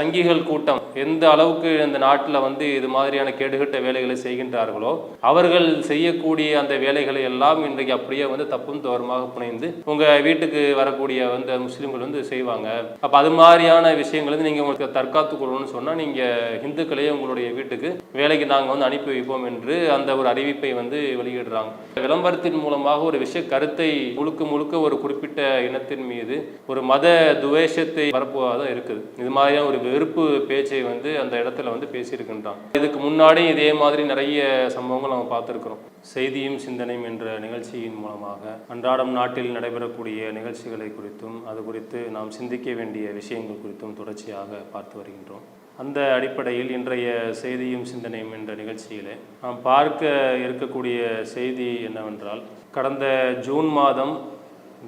சங்கிகள் கூட்டம் எந்த அளவுக்கு இந்த நாட்டில் வந்து இது மாதிரியான கேடுகட்ட வேலைகளை செய்கின்றார்களோ அவர்கள் செய்யக்கூடிய அந்த வேலைகளை எல்லாம் இன்றைக்கு அப்படியே வந்து தப்பும் தோரமாக புனைந்து உங்கள் வீட்டுக்கு வரக்கூடிய வந்து முஸ்லீம்கள் வந்து செய்வாங்க. அப்போ அது மாதிரியான விஷயங்கள் வந்து நீங்கள் உங்களுக்கு தற்காத்து கொள்ளணும்னு சொன்னால் நீங்கள் இந்துக்களையே உங்களுடைய வீட்டுக்கு வேலைக்கு நாங்கள் வந்து அனுப்பி வைப்போம் என்று அந்த ஒரு அறிவிப்பை வந்து வெளியிடுறாங்க. விளம்பரத்தின் மூலமாக ஒரு விஷய கருத்தை முழுக்க முழுக்க ஒரு குறிப்பிட்ட இனத்தின் மீது ஒரு மத துவேஷத்தை பரப்புவதாக இருக்குது. இது மாதிரியான ஒரு வெறுப்பு பேச்சை வந்து அந்த இடத்துல வந்து பேசியிருக்கின்றான். இதுக்கு முன்னாடி இதே மாதிரி நிறைய சம்பவங்கள் நம்ம பார்த்துருக்குறோம். செய்தியும் சிந்தனையும் என்ற நிகழ்ச்சியின் மூலமாக அன்றாடம் நாட்டில் நடைபெறக்கூடிய நிகழ்ச்சிகளை குறித்தும் அது குறித்து நாம் சிந்திக்க வேண்டிய விஷயங்கள் குறித்தும் தொடர்ச்சியாக பார்த்து வருகின்றோம். அந்த அடிப்படையில் இன்றைய செய்தியும் சிந்தனையும் என்ற நிகழ்ச்சியிலே நாம் பார்க்க இருக்கக்கூடிய செய்தி என்னவென்றால் கடந்த ஜூன் மாதம்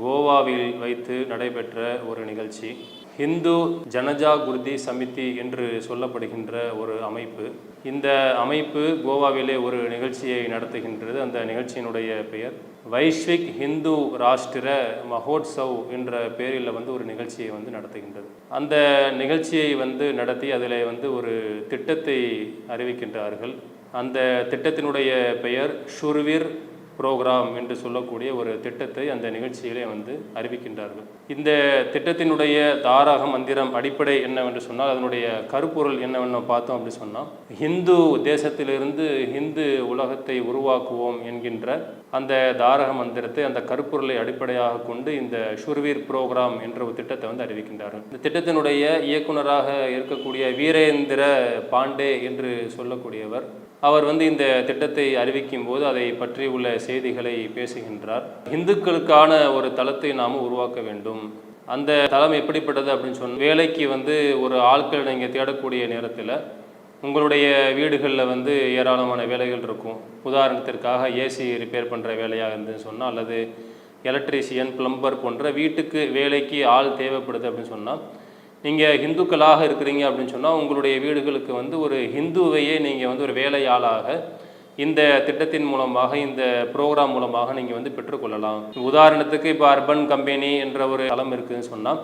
கோவாவில் வைத்து நடைபெற்ற ஒரு நிகழ்ச்சி. ஹிந்து ஜனஜா குர்தி சமிதி என்று சொல்லப்படுகின்ற ஒரு அமைப்பு. இந்த அமைப்பு கோவாவிலே ஒரு நிகழ்ச்சியை நடத்துகின்றது. அந்த நிகழ்ச்சியினுடைய பெயர் வைஸ்விக் ஹிந்து ராஷ்டிர மகோத்சவ் என்ற பெயரில் வந்து ஒரு நிகழ்ச்சியை வந்து நடத்துகின்றது. அந்த நிகழ்ச்சியை வந்து நடத்தி அதில் வந்து ஒரு திட்டத்தை அறிவிக்கின்றார்கள். அந்த திட்டத்தினுடைய பெயர் ஷுர்விர் புரோகிராம் என்று சொல்லக்கூடிய ஒரு திட்டத்தை அந்த நிகழ்ச்சியிலே வந்து அறிவிக்கின்றார்கள். இந்த திட்டத்தினுடைய தாரக மந்திரம் அடிப்படை என்னவென்று சொன்னால் அதனுடைய கருப்பொருள் என்னவென்ன பார்த்தோம் அப்படி சொன்னால் ஹிந்து தேசத்திலிருந்து ஹிந்து உலகத்தை உருவாக்குவோம் என்கின்ற அந்த தாரக மந்திரத்தை அந்த கருப்பொருளை அடிப்படையாக கொண்டு இந்த ஷுர்வீர் புரோகிராம் என்ற ஒரு திட்டத்தை வந்து அறிவிக்கின்றார்கள். இந்த திட்டத்தினுடைய இயக்குனராக இருக்கக்கூடிய வீரேந்திர பாண்டே என்று சொல்லக்கூடியவர் அவர் வந்து இந்த திட்டத்தை அறிவிக்கும் போது அதை பற்றி உள்ள செய்திகளை பேசுகின்றார். இந்துக்களுக்கான ஒரு தளத்தை நாம் உருவாக்க வேண்டும். அந்த தளம் எப்படிப்பட்டது அப்படின்னு சொன்ன வேலைக்கு வந்து ஒரு ஆட்கள் நீங்கள் தேடக்கூடிய நேரத்தில் உங்களுடைய வீடுகளில் வந்து ஏராளமான வேலைகள் இருக்கும். உதாரணத்திற்காக ஏசி ரிப்பேர் பண்ணுற வேலையாக இருந்துன்னு சொன்னால் அல்லது எலக்ட்ரீஷியன் பிளம்பர் போன்ற வீட்டுக்கு வேலைக்கு ஆள் தேவைப்படுது அப்படின்னு சொன்னால் நீங்கள் ஹிந்துக்களாக இருக்கிறீங்க அப்படின்னு சொன்னால் உங்களுடைய வீடுகளுக்கு வந்து ஒரு ஹிந்துவையே நீங்கள் வந்து ஒரு வேலையாளாக இந்த திட்டத்தின் மூலமாக இந்த ப்ரோக்ராம் மூலமாக நீங்கள் வந்து பெற்றுக்கொள்ளலாம். உதாரணத்துக்கு இப்போ அர்பன் கம்பெனி என்ற ஒரு தளம் இருக்குதுன்னு சொன்னால்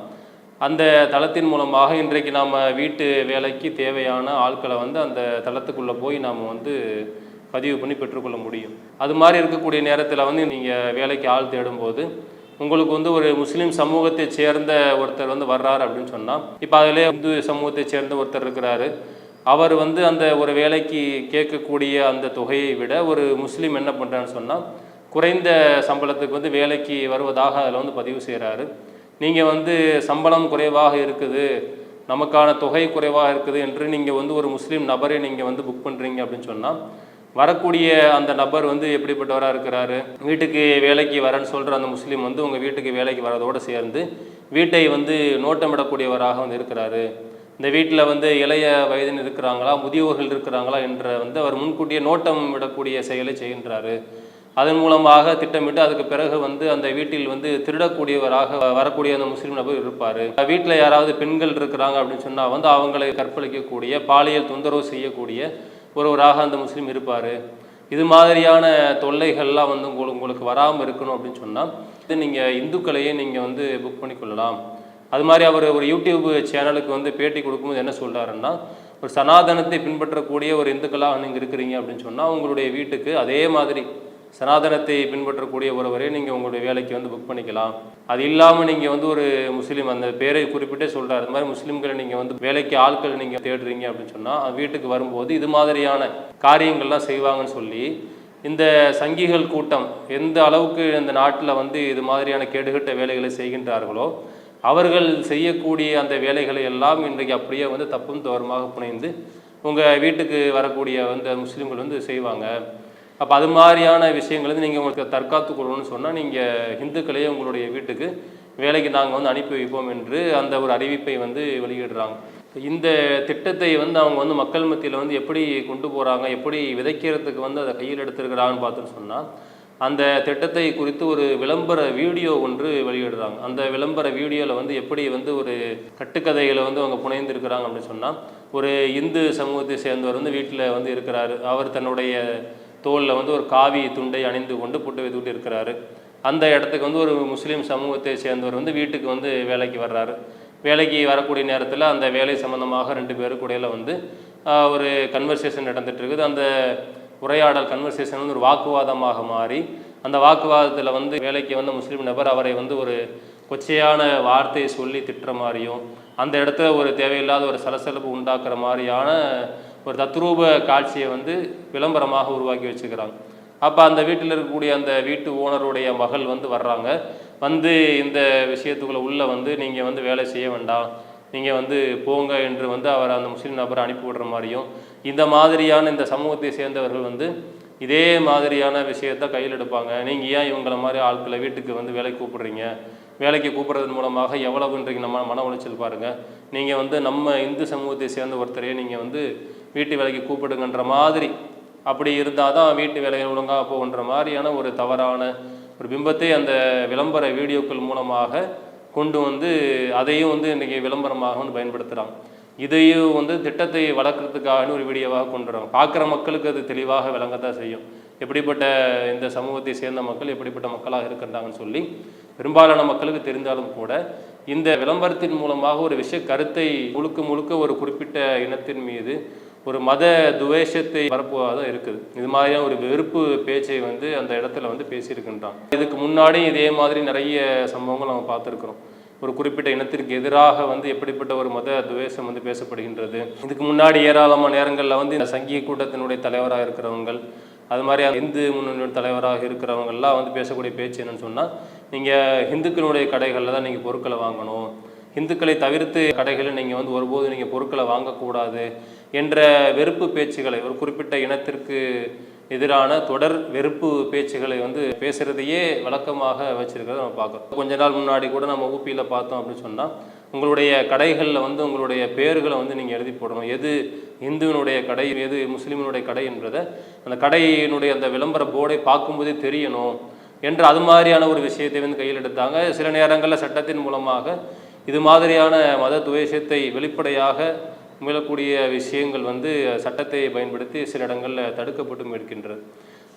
அந்த தளத்தின் மூலமாக இன்றைக்கு நாம் வீட்டு வேலைக்கு தேவையான ஆட்களை வந்து அந்த தளத்துக்குள்ளே போய் நாம் வந்து பதிவு பண்ணி பெற்றுக்கொள்ள முடியும். அது மாதிரி இருக்கக்கூடிய நேரத்தில் வந்து நீங்கள் வேலைக்கு ஆள் தேடும்போது உங்களுக்கு வந்து ஒரு முஸ்லீம் சமூகத்தை சேர்ந்த ஒருத்தர் வந்து வர்றாரு அப்படின்னு சொன்னால் இப்போ அதிலே இந்து சமூகத்தை சேர்ந்த ஒருத்தர் இருக்கிறாரு. அவர் வந்து அந்த ஒரு வேலைக்கு கேட்கக்கூடிய அந்த தொகையை விட ஒரு முஸ்லீம் என்ன பண்ணுறான்னு சொன்னால் குறைந்த சம்பளத்துக்கு வந்து வேலைக்கு வருவதாக அதில் வந்து பதிவு செய்கிறாரு நீங்கள் வந்து சம்பளம் குறைவாக இருக்குது நமக்கான தொகை குறைவாக இருக்குது என்று நீங்கள் வந்து ஒரு முஸ்லீம் நபரை நீங்கள் வந்து புக் பண்ணுறீங்க அப்படின்னு சொன்னால் வரக்கூடிய அந்த நபர் வந்து எப்படிப்பட்டவராக இருக்கிறாரு? வீட்டுக்கு வேலைக்கு வரேன்னு சொல்கிற அந்த முஸ்லீம் வந்து உங்கள் வீட்டுக்கு வேலைக்கு வரதோடு சேர்ந்து வீட்டை வந்து நோட்டமிடக்கூடியவராக வந்து இருக்கிறாரு. இந்த வீட்டில் வந்து இளைய வயதின் இருக்கிறாங்களா முதியோர்கள் இருக்கிறாங்களா என்ற வந்து அவர் முன்கூட்டியே நோட்டம் விடக்கூடிய செயலை செய்கின்றாரு. அதன் மூலமாக திட்டமிட்டு அதுக்கு பிறகு வந்து அந்த வீட்டில் வந்து திருடக்கூடியவராக வரக்கூடிய அந்த முஸ்லீம் நபர் இருப்பார். வீட்டில் யாராவது பெண்கள் இருக்கிறாங்க அப்படின்னு சொன்னால் வந்து அவங்களை கற்பழிக்கக்கூடிய பாலியல் தொந்தரவு செய்யக்கூடிய ஒருவராக அந்த முஸ்லீம் இருப்பார். இது மாதிரியான தொல்லைகள்லாம் வந்து உங்களுக்கு உங்களுக்கு வராமல் இருக்கணும் அப்படின்னு சொன்னால் இது நீங்கள் இந்துக்களையே நீங்கள் வந்து புக் பண்ணிக்கொள்ளலாம் அது மாதிரி அவர் ஒரு யூடியூப் சேனலுக்கு வந்து பேட்டி கொடுக்கும்போது என்ன சொல்கிறாருன்னா ஒரு சனாதனத்தை பின்பற்றக்கூடிய ஒரு இந்துக்களாக நீங்கள் இருக்கிறீங்க அப்படின்னு சொன்னால் உங்களுடைய வீட்டுக்கு அதே மாதிரி சனாதனத்தை பின்பற்றக்கூடிய ஒருவரே நீங்கள் உங்களுடைய வேலைக்கு வந்து புக் பண்ணிக்கலாம். அது இல்லாமல் நீங்கள் வந்து ஒரு முஸ்லீம் அந்த பேரை குறிப்பிட்டே சொல்கிறார் அது மாதிரி முஸ்லீம்களை நீங்கள் வந்து வேலைக்கு ஆட்கள் நீங்கள் தேடுறீங்க அப்படின்னு சொன்னால் வீட்டுக்கு வரும்போது இது மாதிரியான காரியங்கள்லாம் செய்வாங்கன்னு சொல்லி இந்த சங்கிகள் கூட்டம் எந்த அளவுக்கு இந்த நாட்டில் வந்து இது மாதிரியான கேடுகட்ட வேலைகளை செய்கின்றார்களோ அவர்கள் செய்யக்கூடிய அந்த வேலைகளை எல்லாம் இன்றைக்கு அப்படியே வந்து தப்பும் தோரமாக புனைந்து உங்கள் வீட்டுக்கு வரக்கூடிய வந்து முஸ்லீம்கள் வந்து செய்வாங்க. அப்போ அது மாதிரியான விஷயங்கள் வந்து நீங்கள் உங்களுக்கு தற்காத்து கொள்ளணும்னு சொன்னால் நீங்கள் ஹிந்துக்களையே உங்களுடைய வீட்டுக்கு வேலைக்கு நாங்கள் வந்து அனுப்பி வைப்போம் என்று அந்த ஒரு அறிவிப்பை வந்து வெளியிடுறாங்க. இந்த திட்டத்தை வந்து அவங்க வந்து மக்கள் மத்தியில் வந்து எப்படி கொண்டு போகிறாங்க எப்படி விதைக்கிறதுக்கு வந்து அதை கையில் எடுத்துருக்கிறாங்கன்னு பார்த்துன்னு சொன்னால் அந்த திட்டத்தை குறித்து ஒரு விளம்பர வீடியோ ஒன்று வெளியிடுறாங்க. அந்த விளம்பர வீடியோவில் வந்து எப்படி வந்து ஒரு கட்டுக்கதைகளை வந்து அவங்க புனைந்திருக்கிறாங்க அப்படின்னு சொன்னால் ஒரு இந்து சமூகத்தை சேர்ந்தவர் வந்து வீட்டில் வந்து இருக்கிறாரு. அவர் தன்னுடைய தோளில் வந்து ஒரு காவி துண்டை அணிந்து கொண்டு புட்டு வைத்துக்கிட்டு இருக்கிறாரு. அந்த இடத்துக்கு வந்து ஒரு முஸ்லீம் சமூகத்தை சேர்ந்தவர் வந்து வீட்டுக்கு வந்து வேலைக்கு வர்றாரு. வேலைக்கு வரக்கூடிய நேரத்தில் அந்த வேலை சம்மந்தமாக ரெண்டு பேருக்கு இடையில வந்து ஒரு கன்வர்சேஷன் நடந்துகிட்டு இருக்குது. அந்த உரையாடல் கன்வர்சேஷன் வந்து ஒரு வாக்குவாதமாக மாறி அந்த வாக்குவாதத்தில் வந்து வேலைக்கு வந்த முஸ்லீம் நபர் அவரை வந்து ஒரு கொச்சையான வார்த்தையை சொல்லி திட்டுற மாதிரியும் அந்த இடத்துல ஒரு தேவையில்லாத ஒரு சலசலப்பு உண்டாக்குற மாதிரியான ஒரு தத்ரூப காட்சியை வந்து விளம்பரமாக உருவாக்கி வச்சுக்கிறாங்க. அப்போ அந்த வீட்டில் இருக்கக்கூடிய அந்த வீட்டு ஓனருடைய மகள் வந்து வர்றாங்க. வந்து இந்த விஷயத்துக்குள்ளே உள்ளே வந்து நீங்கள் வந்து வேலை செய்ய வேண்டாம். நீங்கள் வந்து போங்க என்று வந்து அவர் அந்த முஸ்லீம் நபரை அனுப்பி விடுற மாதிரியும் இந்த மாதிரியான இந்த சமூகத்தை சேர்ந்தவர்கள் வந்து இதே மாதிரியான விஷயத்த கையில் எடுப்பாங்க. நீங்கள் ஏன் இவங்கள மாதிரி ஆட்களை வீட்டுக்கு வந்து வேலைக்கு கூப்பிடுறீங்க? வேலைக்கு கூப்பிட்றதன் மூலமாக எவ்வளவுன்றீங்க நம்ம மன உளைச்சல் பாருங்கள் நீங்கள் வந்து நம்ம இந்து சமூகத்தை சேர்ந்த ஒருத்தரையே நீங்கள் வந்து வீட்டு வேலைக்கு கூப்பிடுங்கன்ற மாதிரி. அப்படி இருந்தால் தான் வீட்டு வேலைகள் ஒழுங்காக போகுன்ற மாதிரியான ஒரு தவறான ஒரு பிம்பத்தை அந்த விளம்பர வீடியோக்கள் மூலமாக கொண்டு வந்து அதையும் வந்து இன்றைக்கி விளம்பரமாக வந்து பயன்படுத்துகிறாங்க இதையும் வந்து திட்டத்தை வளர்க்குறதுக்காக ஒரு வீடியோவாக கொண்டு வராங்க. பார்க்குற மக்களுக்கு அது தெளிவாக விளங்கத்தான் செய்யும். எப்படிப்பட்ட இந்த சமூகத்தை சேர்ந்த மக்கள் எப்படிப்பட்ட மக்களாக இருக்கின்றாங்கன்னு சொல்லி பெரும்பாலான மக்களுக்கு தெரிந்தாலும் கூட இந்த விளம்பரத்தின் மூலமாக ஒரு விஷய கருத்தை முழுக்க முழுக்க ஒரு குறிப்பிட்ட இனத்தின் மீது ஒரு மத துவேஷத்தை பரப்புவதாக இருக்குது. இது மாதிரியான ஒரு வெறுப்பு பேச்சை வந்து அந்த இடத்துல வந்து பேசியிருக்கின்றான். இதுக்கு முன்னாடி இதே மாதிரி நிறைய சம்பவங்கள் நம்ம பார்த்துருக்குறோம். ஒரு குறிப்பிட்ட இனத்திற்கு எதிராக வந்து எப்படிப்பட்ட ஒரு மத துவேஷம் வந்து பேசப்படுகின்றது. இதுக்கு முன்னாடி ஏராளமான நேரங்களில் வந்து இந்த சங்கிய கூட்டத்தினுடைய தலைவராக இருக்கிறவங்கள் அது மாதிரி இந்து முன்னணியோட தலைவராக இருக்கிறவங்கெல்லாம் வந்து பேசக்கூடிய பேச்சு என்னன்னு சொன்னால் நீங்கள் ஹிந்துக்களுடைய கடைகளில் தான் நீங்கள் பொருட்களை வாங்கணும். இந்துக்களை தவிர்த்து கடைகளில் நீங்கள் வந்து ஒருபோது நீங்கள் பொருட்களை வாங்கக்கூடாது என்ற வெறுப்பு பேச்சுகளை ஒரு குறிப்பிட்ட இனத்திற்கு எதிரான தொடர் வெறுப்பு பேச்சுகளை வந்து பேசுகிறதையே வழக்கமாக வச்சுருக்கிறத நம்ம பார்க்குறோம். கொஞ்ச நாள் முன்னாடி கூட நம்ம ஊபியில் பார்த்தோம் அப்படின்னு சொன்னால் உங்களுடைய கடைகளில் வந்து உங்களுடைய பேர்களை வந்து நீங்கள் எழுதி போடணும். எது இந்துவினுடைய கடை எது முஸ்லீமினுடைய கடை என்றதை அந்த கடையினுடைய அந்த விளம்பர போர்டை பார்க்கும்போதே தெரியணும் என்று அது மாதிரியான ஒரு விஷயத்தை வந்து கையில் எடுத்தாங்க. சில நேரங்களில் சட்டத்தின் மூலமாக இது மாதிரியான மத துவேஷத்தை வெளிப்படையாக முயலக்கூடிய விஷயங்கள் வந்து சட்டத்தை பயன்படுத்தி சில இடங்களில் தடுக்கப்பட்டும் இருக்கின்றது.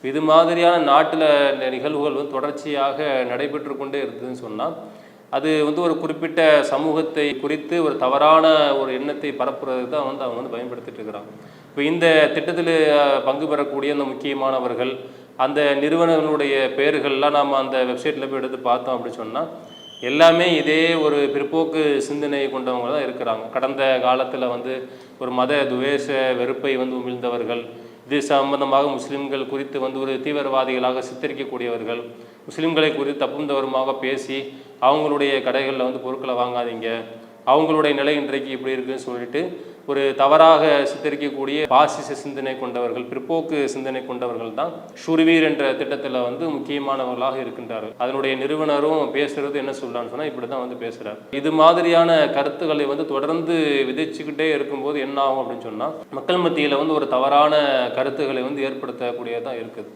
இது மாதிரியான நாட்டில் நிகழ்வுகள் வந்து தொடர்ச்சியாக நடைபெற்று கொண்டே இருக்குதுன்னு சொன்னால் அது வந்து ஒரு குறிப்பிட்ட சமூகத்தை குறித்து ஒரு தவறான ஒரு எண்ணத்தை பரப்புறதுக்கு தான் வந்து அவங்க வந்து பயன்படுத்திட்டு இருக்கிறாங்க. இப்போ இந்த திட்டத்தில் பங்கு பெறக்கூடிய அந்த முக்கியமானவர்கள் அந்த நிறுவனங்களுடைய பெயர்கள்லாம் நாம் அந்த வெப்சைட்டில் போய் எடுத்து பார்த்தோம் அப்படின்னு சொன்னால் எல்லாமே இதே ஒரு பிற்போக்கு சிந்தனை கொண்டவங்க தான் இருக்கிறாங்க. கடந்த காலத்தில் வந்து ஒரு மத துவேஷ வெறுப்பை வந்து உமிழ்ந்தவர்கள் இது சம்பந்தமாக முஸ்லிம்கள் குறித்து வந்து ஒரு தீவிரவாதிகளாக சித்தரிக்கக்கூடியவர்கள் முஸ்லிம்களை குறித்து தப்பும் தவறுமாக பேசி அவங்களுடைய கடைகளில் வந்து பொருட்களை வாங்காதீங்க அவங்களுடைய நிலை இன்றைக்கு இப்படி இருக்குன்னு சொல்லிட்டு ஒரு தவறாக சித்தரிக்கக்கூடிய பாசிச சிந்தனை கொண்டவர்கள் பிற்போக்கு சிந்தனை கொண்டவர்கள் தான் ஷுர்வீர் என்ற திட்டத்தில் வந்து முக்கியமானவர்களாக இருக்கின்றார்கள். அதனுடைய நிறுவனரும் பேசுறது என்ன சொல்லலாம்னு சொன்னால் இப்படி தான் வந்து பேசுகிறார் இது மாதிரியான கருத்துக்களை வந்து தொடர்ந்து விதைச்சுக்கிட்டே இருக்கும்போது என்ன ஆகும் அப்படின்னு சொன்னால் மக்கள் மத்தியில் வந்து ஒரு தவறான கருத்துக்களை வந்து ஏற்படுத்தக்கூடியதாக இருக்குது.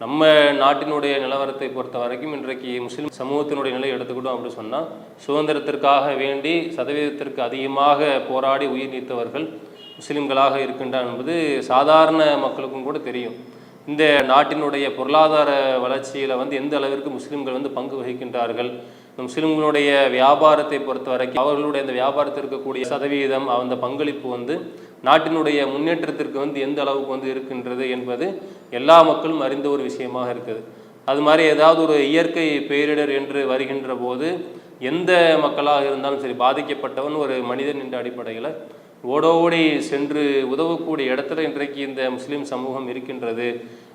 நம்ம நாட்டினுடைய நிலவரத்தை பொறுத்த வரைக்கும் இன்றைக்கு முஸ்லீம் சமூகத்தினுடைய நிலை எடுத்துக்கிட்டோம் அப்படின்னு சொன்னால் சுதந்திரத்திற்காக வேண்டி சதவீதத்திற்கு அதிகமாக போராடி உயிர் நீத்தவர்கள் முஸ்லிம்களாக இருக்கின்றார் என்பது சாதாரண மக்களுக்கும் கூட தெரியும். இந்த நாட்டினுடைய பொருளாதார வளர்ச்சியில் வந்து எந்த அளவிற்கு முஸ்லிம்கள் வந்து பங்கு வகிக்கின்றார்கள் முஸ்லிம்களுடைய வியாபாரத்தை பொறுத்த வரைக்கும் அவர்களுடைய அந்த வியாபாரத்தில் இருக்கக்கூடிய சதவீதம் அந்த பங்களிப்பு வந்து நாட்டினுடைய முன்னேற்றத்திற்கு வந்து எந்த அளவுக்கு வந்து இருக்கின்றது என்பது எல்லா மக்களும் அறிந்த ஒரு விஷயமாக இருக்குது. அது மாதிரி ஏதாவது ஒரு இயற்கை பேரிடர் என்று வருகின்ற போது எந்த மக்களாக இருந்தாலும் சரி பாதிக்கப்பட்டவன் ஒரு மனிதன் என்ற அடிப்படையில் ஓடோடி சென்று உதவக்கூடிய இடத்துல இன்றைக்கு இந்த முஸ்லீம் சமூகம் இருக்கின்றது.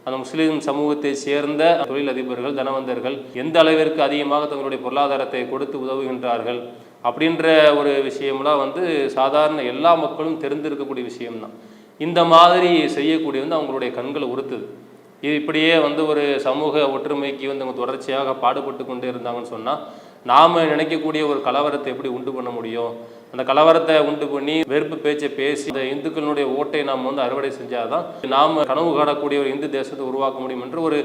அந்த முஸ்லீம் சமூகத்தை சேர்ந்த தொழிலதிபர்கள் தனவந்தர்கள் எந்த அளவிற்கு அதிகமாக தங்களுடைய பொருளாதாரத்தை கொடுத்து உதவுகின்றார்கள் அப்படின்ற ஒரு விஷயம்லாம் வந்து சாதாரண எல்லா மக்களும் தெரிந்திருக்கக்கூடிய விஷயம்தான். இந்த மாதிரி செய்யக்கூடிய வந்து அவங்களுடைய கண்களை உறுத்துது. இது இப்படியே வந்து ஒரு சமூக ஒற்றுமைக்கு வந்து அவங்க தொடர்ச்சியாக பாடுபட்டு கொண்டே இருந்தாங்கன்னு சொன்னால் நாம் நினைக்கக்கூடிய ஒரு கலவரத்தை எப்படி உண்டு பண்ண முடியும்? அந்த கலவரத்தை உண்டு பண்ணி வெறுப்பு பேச்சை பேசி இந்த இந்துக்களுடைய ஓட்டை நாம் வந்து அறுவடை செஞ்சாதான் நாம் கனவு காணக்கூடிய ஒரு இந்து தேசத்தை உருவாக்க முடியும் என்று ஒரு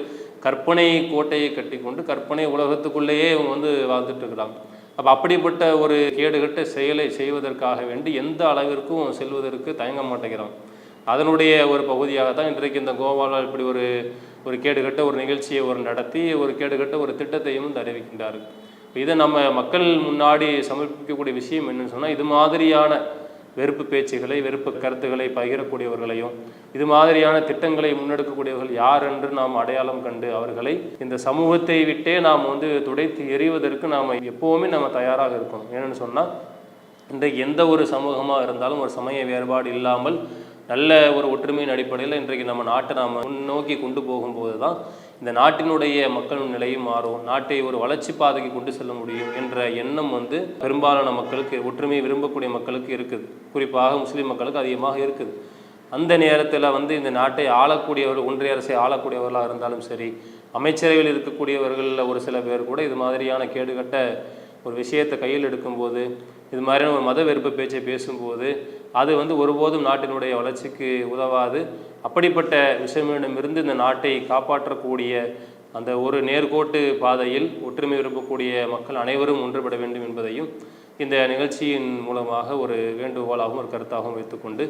கற்பனை கோட்டையை கட்டிக்கொண்டு கற்பனை உலகத்துக்குள்ளேயே இவங்க வந்து வாழ்ந்துட்டு இருக்கிறாங்க. அப்போ அப்படிப்பட்ட ஒரு கேடுகட்ட செயலை செய்வதற்காக வேண்டி எந்த அளவிற்கும் செல்வதற்கு தயங்க மாட்டேங்கிறோம். அதனுடைய ஒரு பகுதியாக தான் இன்றைக்கு இந்த கோவாவில் இப்படி ஒரு ஒரு கேடுகட்ட ஒரு நிகழ்ச்சியை ஒரு நடத்தி ஒரு கேடுகட்ட ஒரு திட்டத்தையும் வந்து அறிவிக்கின்றார்கள். இதை நம்ம மக்கள் முன்னாடி சமர்ப்பிக்கக்கூடிய விஷயம் என்னன்னு சொன்னால் இது மாதிரியான வெறுப்பு பேச்சுகளை வெறுப்பு கருத்துக்களை பகிரக்கூடியவர்களையும் இது மாதிரியான திட்டங்களை முன்னெடுக்கக்கூடியவர்கள் யார் என்று நாம் அடையாளம் கண்டு அவர்களை இந்த சமூகத்தை விட்டே நாம் வந்து துடைத்து எறிவதற்கு நாம் எப்போவுமே நம்ம தயாராக இருக்கணும். ஏன்னு சொன்னால் இந்த எந்த ஒரு சமூகமாக இருந்தாலும் ஒரு சமய வேறுபாடு இல்லாமல் நல்ல ஒரு ஒற்றுமையின் அடிப்படையில் இன்றைக்கு நம்ம நாட்டை நாம் முன்னோக்கி கொண்டு போகும்போது தான் இந்த நாட்டினுடைய மக்களின் நிலையும் மாறும். நாட்டை ஒரு வளர்ச்சி பாதைக்கு கொண்டு செல்ல முடியும் என்ற எண்ணம் வந்து பெரும்பாலான மக்களுக்கு ஒற்றுமையை விரும்பக்கூடிய மக்களுக்கு இருக்குது. குறிப்பாக முஸ்லீம் மக்களுக்கு அதிகமாக இருக்குது. அந்த நேரத்தில் வந்து இந்த நாட்டை ஆளக்கூடியவர்கள் ஒன்றிய அரசை ஆளக்கூடியவர்களாக இருந்தாலும் சரி அமைச்சரவையில் இருக்கக்கூடியவர்களில் ஒரு சில பேர் கூட இது மாதிரியான கேடுகட்ட ஒரு விஷயத்தை கையில் எடுக்கும்போது இது மாதிரியான ஒரு மத வெறுப்பு பேச்சை பேசும்போது அது வந்து ஒருபோதும் நாட்டினுடைய வளர்ச்சிக்கு உதவாது. அப்படிப்பட்ட விஷயமிடமிருந்து இந்த நாட்டை காப்பாற்றக்கூடிய அந்த ஒரு நேர்கோட்டு பாதையில் ஒற்றுமை விரும்பக்கூடிய மக்கள் அனைவரும் ஒன்றுபட வேண்டும் என்பதையும் இந்த நிகழ்ச்சியின் மூலமாக ஒரு வேண்டுகோளாகவும் ஒரு கருத்தாகவும் வைத்துக்கொண்டு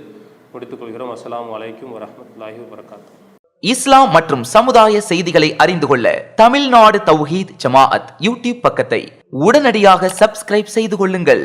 முடித்துக்கொள்கிறோம் அஸ்லாம் அலைக்கும் வரஹ்மத்துல்லாஹி வரகாத்து இஸ்லாம் மற்றும் சமுதாய செய்திகளை அறிந்து கொள்ள தமிழ்நாடு தௌஹீத் ஜமாஅத் யூடியூப் பக்கத்தை உடனடியாக சப்ஸ்கிரைப் செய்து கொள்ளுங்கள்.